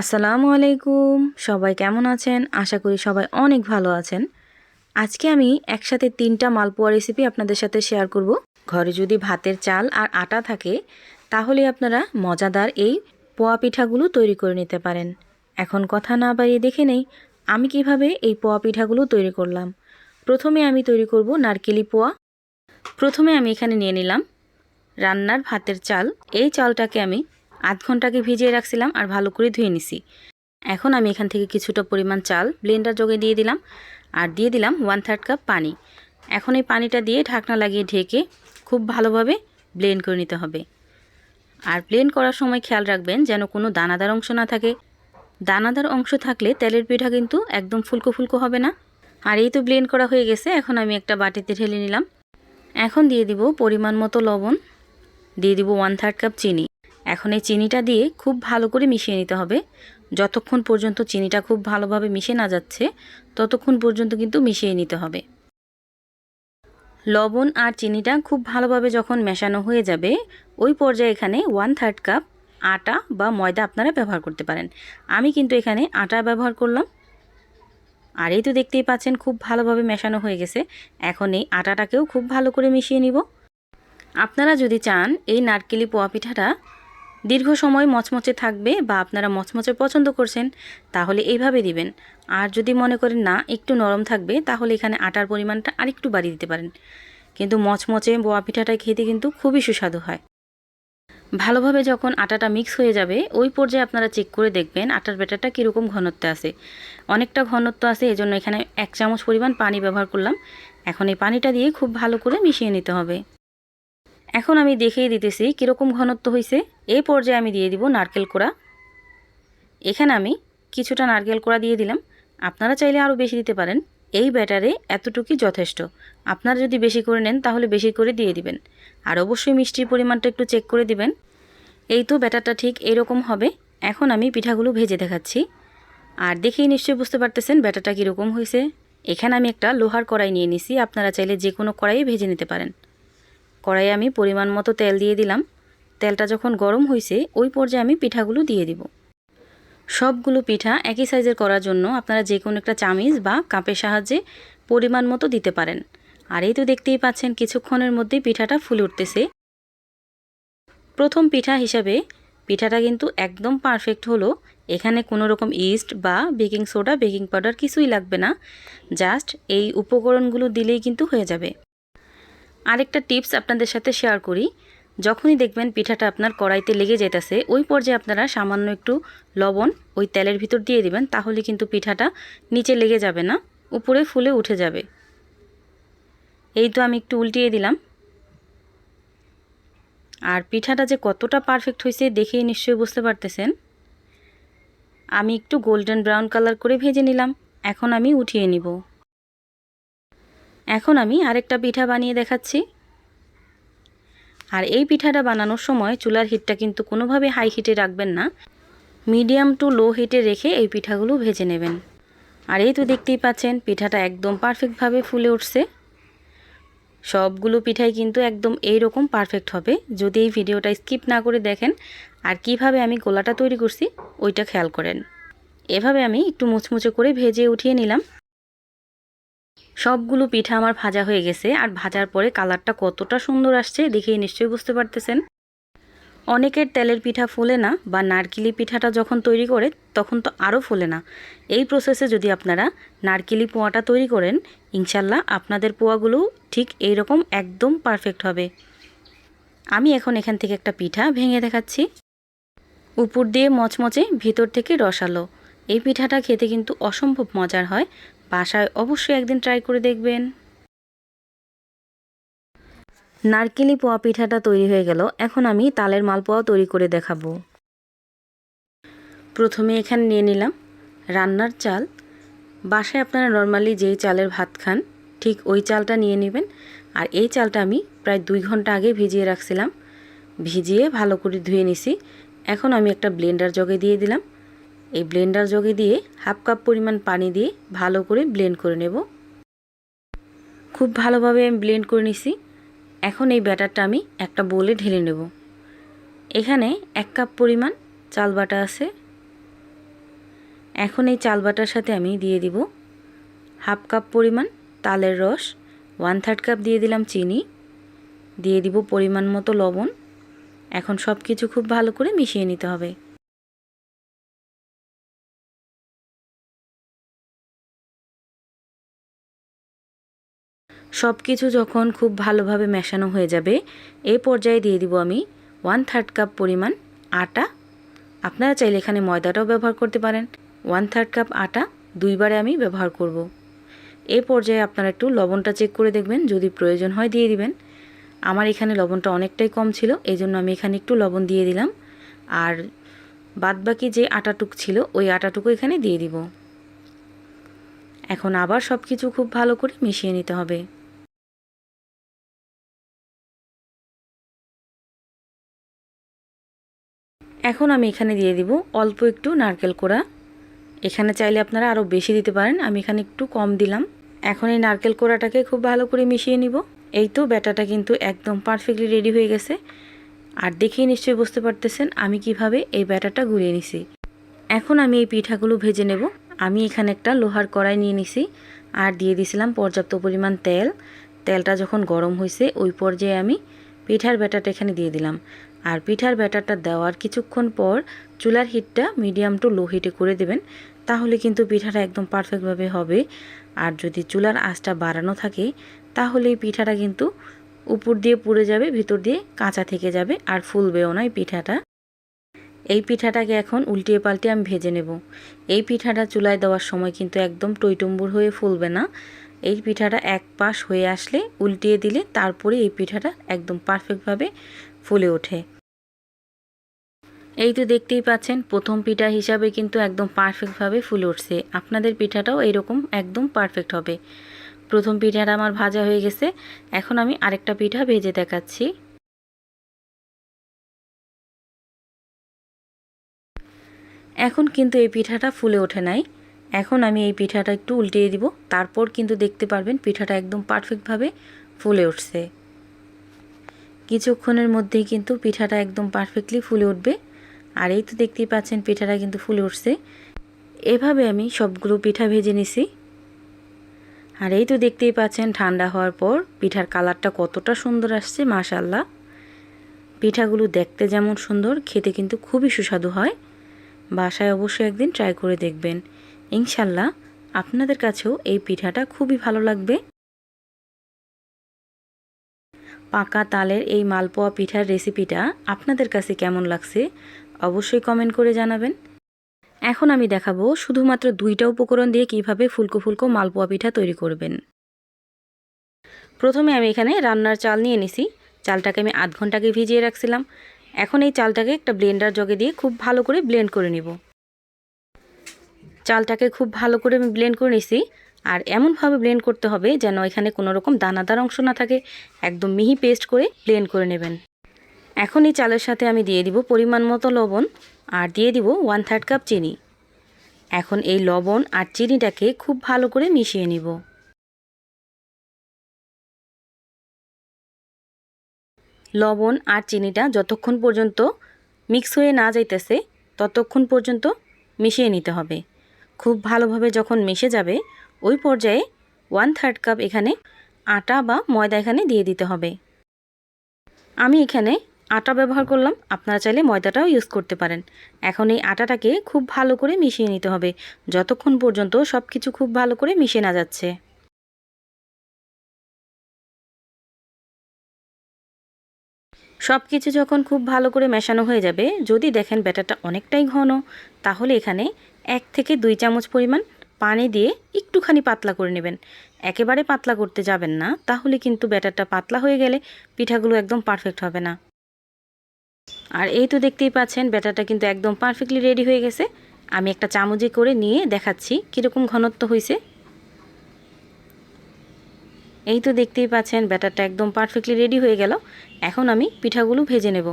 আসসালামু আলাইকুম। সবাই কেমন আছেন? আশা করি সবাই অনেক ভালো আছেন। আজকে আমি একসাথে তিনটা মালপোয়া রেসিপি আপনাদের সাথে শেয়ার করব। ঘরে যদি ভাতের চাল আর আটা থাকে, তাহলে আপনারা মজাদার এই পোয়া পিঠাগুলো তৈরি করে নিতে পারেন। এখন কথা না বাড়িয়ে দেখে নেই, আমি কীভাবে এই পোয়া পিঠাগুলো তৈরি করলাম। প্রথমে আমি তৈরি করব নারকেলি পোয়া। প্রথমে আমি এখানে নিয়ে নিলাম রান্নার ভাতের চাল। এই চালটাকে আমি আধ ঘন্টাকে ভিজিয়ে রাখছিলাম আর ভালো করে ধুয়ে নিছি। এখন আমি এখান থেকে কিছুটা পরিমাণ চাল ব্লেন্ডার যোগে দিয়ে দিলাম আর দিয়ে দিলাম ওয়ান থার্ড কাপ পানি। এখন এই পানিটা দিয়ে ঢাকনা লাগিয়ে ঢেকে খুব ভালোভাবে ব্লেন্ড করে নিতে হবে। আর ব্লেন্ড করার সময় খেয়াল রাখবেন যেন কোনো দানাদার অংশ না থাকে। দানাদার অংশ থাকলে তেলের পিঠা কিন্তু একদম ফুলকো ফুলকো হবে না। আর এই তো ব্লেন্ড করা হয়ে গেছে, এখন আমি একটা বাটিতে ঢেলে নিলাম। এখন দিয়ে দিব পরিমাণ মতো লবণ, দিয়ে দিব ওয়ান থার্ড কাপ চিনি। এখন এই চিনিটা দিয়ে খুব ভালো করে মিশিয়ে নিতে হবে। যতক্ষণ পর্যন্ত চিনিটা খুব ভালোভাবে মিশে না যাচ্ছে, ততক্ষণ পর্যন্ত কিন্তু মিশিয়ে নিতে হবে। লবণ আর চিনিটা খুব ভালোভাবে যখন মেশানো হয়ে যাবে, ওই পর্যায়ে এখানে ওয়ান থার্ড কাপ আটা বা ময়দা আপনারা ব্যবহার করতে পারেন। আমি কিন্তু এখানে আটা ব্যবহার করলাম। আর এই তো দেখতেই পাচ্ছেন খুব ভালোভাবে মেশানো হয়ে গেছে। এখন এই আটাটাকেও খুব ভালো করে মিশিয়ে নিব। আপনারা যদি চান, এই নারকেলি পোয়া পিঠাটা দীর্ঘ সময় মচমচে থাকবে বা আপনারা মচমচে পছন্দ করছেন, তাহলে এইভাবে দিবেন। আর যদি মনে করেন না, একটু নরম থাকবে, তাহলে এখানে আটার পরিমাণটা আরেকটু বাড়িয়ে দিতে পারেন। কিন্তু মচমচে বোয়া পিঠাটা খেতে কিন্তু খুবই সুস্বাদু হয়। ভালোভাবে যখন আটাটা মিক্স হয়ে যাবে, ওই পর্যায়ে আপনারা চেক করে দেখবেন আটার ব্যাটারটা কীরকম ঘনত্ব আছে। অনেকটা ঘনত্ব আছে, এজন্য এখানে এক চামচ পরিমাণ পানি ব্যবহার করলাম। এখন এই পানিটা দিয়ে খুব ভালো করে মিশিয়ে নিতে হবে। এখন আমি দেখিয়ে দিতেছি কীরকম ঘনত্ব হয়েছে এই পর্যায়ে আমি দিয়ে দিব নারকেল কোড়া। এখানে আমি কিছুটা নারকেল কোড়া দিয়ে দিলাম। আপনারা চাইলে আরও বেশি দিতে পারেন। এই ব্যাটারে এতটুকুই যথেষ্ট। আপনারা যদি বেশি করে নেন, তাহলে বেশি করে দিয়ে দিবেন। আর অবশ্যই মিষ্টির পরিমাণটা একটু চেক করে দিবেন। এই তো ব্যাটারটা ঠিক এরকম হবে। এখন আমি পিঠাগুলো ভেজে দেখাচ্ছি। আর দেখেই নিশ্চয়ই বুঝতে পারতেছেন ব্যাটারটা কীরকম হয়েছে এখানে আমি একটা লোহার কড়াই নিয়ে নিছি। আপনারা চাইলে যে কোনো কড়াইয়ে ভেজে নিতে পারেন। কড়াইয়ে আমি পরিমাণ মতো তেল দিয়ে দিলাম। তেলটা যখন গরম হয়েছে ওই পর্যায়ে আমি পিঠাগুলো দিয়ে দিব। সবগুলো পিঠা একই সাইজের করার জন্য আপনারা যে কোনো একটা চামিচ বা কাপের সাহায্যে পরিমাণ মতো দিতে পারেন। আর এই তো দেখতেই পাচ্ছেন কিছুক্ষণের মধ্যেই পিঠাটা ফুলে উঠতেছে। প্রথম পিঠা হিসাবে পিঠাটা কিন্তু একদম পারফেক্ট হলো। এখানে কোনো রকম ইস্ট বা বেকিং সোডা, বেকিং পাউডার কিছুই লাগবে না। জাস্ট এই উপকরণগুলো দিলেই কিন্তু হয়ে যাবে। আরেকটা টিপস আপনাদের সাথে শেয়ার করি। যখনই দেখবেন পিঠাটা আপনার কড়াইতে লেগে যেতেছে ওই পর্যায়ে আপনারা সামান্য একটু লবণ ওই তেলের ভিতর দিয়ে দিবেন, তাহলে কিন্তু পিঠাটা নিচে লেগে যাবে না, উপরে ফুলে উঠে যাবে। এই তো আমি একটু উল্টিয়ে দিলাম। আর পিঠাটা যে কতটা পারফেক্ট হয়েছে দেখেই নিশ্চয়ই বুঝতে পারতেছেন। আমি একটু গোল্ডেন ব্রাউন কালার করে ভেজে নিলাম, এখন আমি উঠিয়ে নিব। এখন আমি আরেকটা পিঠা বানিয়ে দেখাচ্ছি। আর এই পিঠাটা বানানোর সময় চুলার হিটটা কিন্তু কোনোভাবে হাই হিটে রাখবেন না। মিডিয়াম টু লো হিটে রেখে এই পিঠাগুলো ভেজে নেবেন। আর এই তো দেখতেই পাচ্ছেন, পিঠাটা একদম পারফেক্টভাবে ফুলে উঠছে। সবগুলো পিঠাই কিন্তু একদম এই রকম পারফেক্ট হবে। যদি এই ভিডিওটা স্কিপ না করে দেখেন, আর কীভাবে আমি গোলাটা তৈরি করছি, ওইটা খেয়াল করেন। এভাবে আমি একটু মুচমুচে করে ভেজে উঠিয়ে নিলাম। সবগুলো পিঠা আমার ভাজা হয়ে গেছে আর ভাজার পরে কালারটা কতটা সুন্দর আসছে দেখেই নিশ্চয়ই বুঝতে পারতেছেন। অনেকের তেলের পিঠা ফোলে না বা নারকেলি পিঠাটা যখন তৈরি করে তখন তো আরও ফোলে না। এই প্রসেসে যদি আপনারা নারকেলি পোয়াটা তৈরি করেন, ইনশাল্লাহ আপনাদের পোয়াগুলো ঠিক এই রকম একদম পারফেক্ট হবে। আমি এখন এখান থেকে একটা পিঠা ভেঙে দেখাচ্ছি। উপর দিয়ে মচমচে, ভিতর থেকে রসালো। এই পিঠাটা খেতে কিন্তু অসম্ভব মজার হয়। বাসায় অবশ্যই একদিন ট্রাই করে দেখবেন। নারকেলি পোয়া পিঠাটা তৈরি হয়ে গেল। এখন আমি তালের মালপোয়াও তৈরি করে দেখাবো। প্রথমে এখানে নিয়ে নিলাম রান্নার চাল। বাসায় আপনারা নর্মালি যেই চালের ভাত খান, ঠিক ওই চালটা নিয়ে নেবেন। আর এই চালটা আমি প্রায় দুই ঘণ্টা আগে ভিজিয়ে রাখছিলাম। ভিজিয়ে ভালো করে ধুয়ে নিছি। এখন আমি একটা ব্লেন্ডার জগে দিয়ে দিলাম। এই ব্লেন্ডার জগে দিয়ে হাফ কাপ পরিমাণ পানি দিয়ে ভালো করে ব্লেন্ড করে নেব। খুব ভালোভাবে আমি ব্লেন্ড করে নিছি। এখন এই ব্যাটারটা আমি একটা বোলে ঢেলে নেব। এখানে এক কাপ পরিমাণ চাল বাটা আছে। এখন এই চাল বাটার সাথে আমি দিয়ে দিব হাফ কাপ পরিমাণ তালের রস, ওয়ান থার্ড কাপ দিয়ে দিলাম চিনি, দিয়ে দিব পরিমাণ মতো লবণ। এখন সব কিছু খুব ভালো করে মিশিয়ে নিতে হবে। সব কিছু যখন খুব ভালোভাবে মেশানো হয়ে যাবে, এ পর্যায়ে দিয়ে দিব আমি ওয়ান থার্ড কাপ পরিমাণ আটা। আপনারা চাইলে এখানে ময়দাটাও ব্যবহার করতে পারেন। ওয়ান থার্ড কাপ আটা দুইবারে আমি ব্যবহার করব। এ পর্যায়ে আপনারা একটু লবণটা চেক করে দেখবেন, যদি প্রয়োজন হয় দিয়ে দিবেন। আমার এখানে লবণটা অনেকটাই কম ছিল এই জন্য আমি এখানে একটু লবণ দিয়ে দিলাম। আর বাদবাকি যে আটাটুক ছিল, ওই আটাটুকু এখানে দিয়ে দিব। এখন আবার সব কিছু খুব ভালো করে মিশিয়ে নিতে হবে। এখন আমি এখানে দিয়ে দিব অল্প একটু নারকেল কোড়া। এখানে চাইলে আপনারা আরও বেশি দিতে পারেন, আমি এখানে একটু কম দিলাম। এখন এই নারকেল কোড়াটাকে খুব ভালো করে মিশিয়ে নিব। এই তো ব্যাটাটা কিন্তু একদম পারফেক্টলি রেডি হয়ে গেছে। আর দেখেই নিশ্চয়ই বুঝতে পারতেছেন আমি কীভাবে এই ব্যাটারটা গুলিয়ে নিছি। এখন আমি এই পিঠাগুলো ভেজে নেব। আমি এখানে একটা লোহার কড়াই নিয়ে নিছি আর দিয়ে দিছিলাম পর্যাপ্ত পরিমাণ তেল। তেলটা যখন গরম হয়েছে ওই পর্যায়ে আমি পিঠার ব্যাটারটা এখানে দিয়ে দিলাম। আর পিঠার ব্যাটারটা দেওয়ার কিছুক্ষণ পর চুলার হিটটা মিডিয়াম টু লো হিটে করে দেবেন, তাহলে কিন্তু পিঠাটা একদম পারফেক্টভাবে হবে। আর যদি চুলার আঁচটা বাড়ানো থাকে, তাহলে এই পিঠাটা কিন্তু উপর দিয়ে পুড়ে যাবে, ভিতর দিয়ে কাঁচা থেকে যাবে আর ফুলবেও না এই পিঠাটা। এই পিঠাটাকে এখন উল্টিয়ে পাল্টে আমি ভেজে নেব। এই পিঠাটা চুলায় দেওয়ার সময় কিন্তু একদম টইটম্বুর হয়ে ফুলবে না। এই পিঠাটা এক পাশ হয়ে আসলে উল্টিয়ে দিলে তারপরে এই পিঠাটা একদম পারফেক্টভাবে ফুলে ওঠে। এই তো দেখতেই পাচ্ছেন, প্রথম পিঠা হিসাবে কিন্তু একদম পারফেক্টভাবে ফুলে উঠছে। আপনাদের পিঠাটাও এরকম একদম পারফেক্ট হবে। প্রথম পিঠাটা আমার ভাজা হয়ে গেছে, এখন আমি আরেকটা পিঠা ভেজে দেখাচ্ছি। এখন কিন্তু এই পিঠাটা ফুলে ওঠে নাই। এখন আমি এই পিঠাটা একটু উল্টিয়ে দিব, তারপর কিন্তু দেখতে পারবেন পিঠাটা একদম পারফেক্টভাবে ফুলে উঠছে। কিছুক্ষণের মধ্যেই কিন্তু পিঠাটা একদম পারফেক্টলি ফুলে উঠবে। আর এই তো দেখতেই পাচ্ছেন পিঠাটা কিন্তু ফুলে উঠছে। এভাবে আমি সবগুলো পিঠা ভেজে নিছি। আর এই তো দেখতেই পাচ্ছেন ঠান্ডা হওয়ার পর পিঠার কালারটা কতটা সুন্দর আসছে মাশাল্লাহ পিঠাগুলো দেখতে যেমন সুন্দর, খেতে কিন্তু খুবই সুস্বাদু হয়। বাসায় অবশ্যই একদিন ট্রাই করে দেখবেন। ইনশাল্লাহ আপনাদের কাছেও এই পিঠাটা খুবই ভালো লাগবে। পাকা তালের এই মালপোয়া পিঠার রেসিপিটা আপনাদের কাছে কেমন লাগছে অবশ্যই কমেন্ট করে জানাবেন। এখন আমি দেখাবো শুধুমাত্র দুইটা উপকরণ দিয়ে কীভাবে ফুলকো ফুলকো মালপোয়া পিঠা তৈরি করবেন। প্রথমে আমি এখানে রান্নার চাল নিয়ে নিছি। চালটাকে আমি আধ ঘন্টাকে ভিজিয়ে রাখছিলাম। এখন এই চালটাকে একটা ব্লেন্ডার জগে দিয়ে খুব ভালো করে ব্লেন্ড করে নিব। চালটাকে খুব ভালো করে আমি ব্লেন্ড করে নিছি। আর এমনভাবে ব্লেন্ড করতে হবে যেন এখানে কোনো রকম দানাদার অংশ না থাকে। একদম মিহি পেস্ট করে ব্লেন্ড করে নেবেন। এখন এই চালের সাথে আমি দিয়ে দিব পরিমাণ মতো লবণ আর দিয়ে দিব ওয়ান থার্ড কাপ চিনি। এখন এই লবণ আর চিনিটাকে খুব ভালো করে মিশিয়ে নিব। লবণ আর চিনিটা যতক্ষণ পর্যন্ত মিক্স হয়ে না যাইতেছে, ততক্ষণ পর্যন্ত মিশিয়ে নিতে হবে। খুব ভালোভাবে যখন মিশে যাবে, ওই পর্যায়ে ওয়ান থার্ড কাপ এখানে আটা বা ময়দা এখানে দিয়ে দিতে হবে। আমি এখানে আটা ব্যবহার করলাম, আপনারা চাইলে ময়দাটাও ইউজ করতে পারেন। এখন এই আটাটাকে খুব ভালো করে মিশিয়ে নিতে হবে, যতক্ষণ পর্যন্ত সব কিছু খুব ভালো করে মিশে না যাচ্ছে। সব কিছু যখন খুব ভালো করে মেশানো হয়ে যাবে, যদি দেখেন ব্যাটারটা অনেকটাই ঘন, তাহলে এখানে এক থেকে দুই চামচ পরিমাণ পানি দিয়ে একটুখানি পাতলা করে নেবেন। একেবারে পাতলা করতে যাবেন না, তাহলে কিন্তু ব্যাটারটা পাতলা হয়ে গেলে পিঠাগুলো একদম পারফেক্ট হবে না। আর এই তো দেখতেই পাচ্ছেন ব্যাটারটা কিন্তু একদম পারফেক্টলি রেডি হয়ে গেছে। আমি একটা চামচে করে নিয়ে দেখাচ্ছি কীরকম ঘনত্ব হয়েছে। এই তো দেখতেই পাচ্ছেন, ব্যাটারটা একদম পারফেক্টলি রেডি হয়ে গেল। এখন আমি পিঠাগুলো ভেজে নেব।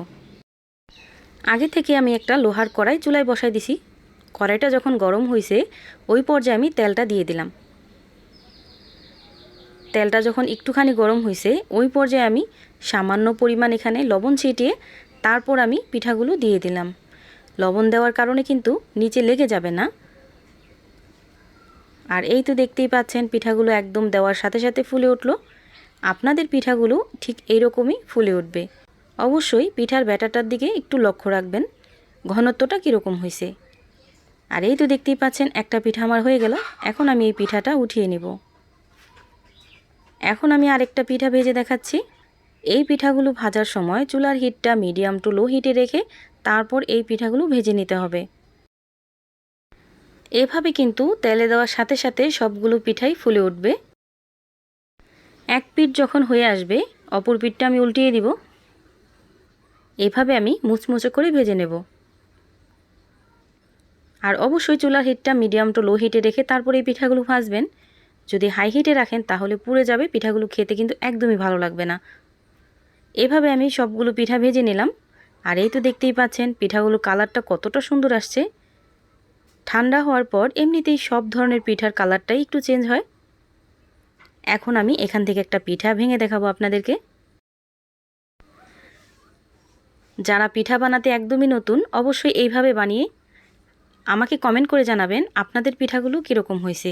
আগে থেকে আমি একটা লোহার কড়াই চুলায় বসাই দিছি। কড়াইটা যখন গরম হয়েছে ওই পর্যায়ে আমি তেলটা দিয়ে দিলাম। তেলটা যখন একটুখানি গরম হয়েছে ওই পর্যায়ে আমি সামান্য পরিমাণ এখানে লবণ ছিটিয়ে তারপর আমি পিঠাগুলো দিয়ে দিলাম। লবণ দেওয়ার কারণে কিন্তু নিচে লেগে যাবে না। আর এই তো দেখতেই পাচ্ছেন, পিঠাগুলো একদম দেওয়ার সাথে সাথে ফুলে উঠল। আপনাদের পিঠাগুলো ঠিক এইরকমই ফুলে উঠবে। অবশ্যই পিঠার ব্যাটারটার দিকে একটু লক্ষ্য রাখবেন, ঘনত্বটা কীরকম হয়েছে আর এই তো দেখতেই পাচ্ছেন, একটা পিঠা আমার হয়ে গেল। এখন আমি এই পিঠাটা উঠিয়ে নিব। এখন আমি আরেকটা পিঠা ভেজে দেখাচ্ছি। এই পিঠাগুলো ভাজার সময় চুলার হিটটা মিডিয়াম টু লো হিটে রেখে তারপর এই পিঠাগুলো ভেজে নিতে হবে। এভাবে কিন্তু তেলে দেওয়ার সাথে সাথে সবগুলো পিঠাই ফুলে উঠবে। এক পিঠ যখন হয়ে আসবে, অপর পিঠটা আমি উল্টিয়ে দিব। এভাবে আমি মুচমুচে করে ভেজে নেব। আর অবশ্যই চুলার হিটটা মিডিয়াম টু লো হিটে রেখে তারপরে এই পিঠাগুলো ভাজবেন। যদি হাই হিটে রাখেন, তাহলে পুড়ে যাবে, পিঠাগুলো খেতে কিন্তু একদমই ভালো লাগবে না। এভাবে আমি সবগুলো পিঠা ভেজে নিলাম। আর এই তো দেখতেই পাচ্ছেন পিঠাগুলো কালারটা কতটা সুন্দর আসছে। ঠান্ডা হওয়ার পর এমনিতেই সব ধরনের পিঠার কালারটাই একটু চেঞ্জ হয়। এখন আমি এখান থেকে একটা পিঠা ভেঙে দেখাবো আপনাদেরকে। যারা পিঠা বানাতে একদমই নতুন, অবশ্যই এইভাবে বানিয়ে আমাকে কমেন্ট করে জানাবেন আপনাদের পিঠাগুলো কীরকম হয়েছে।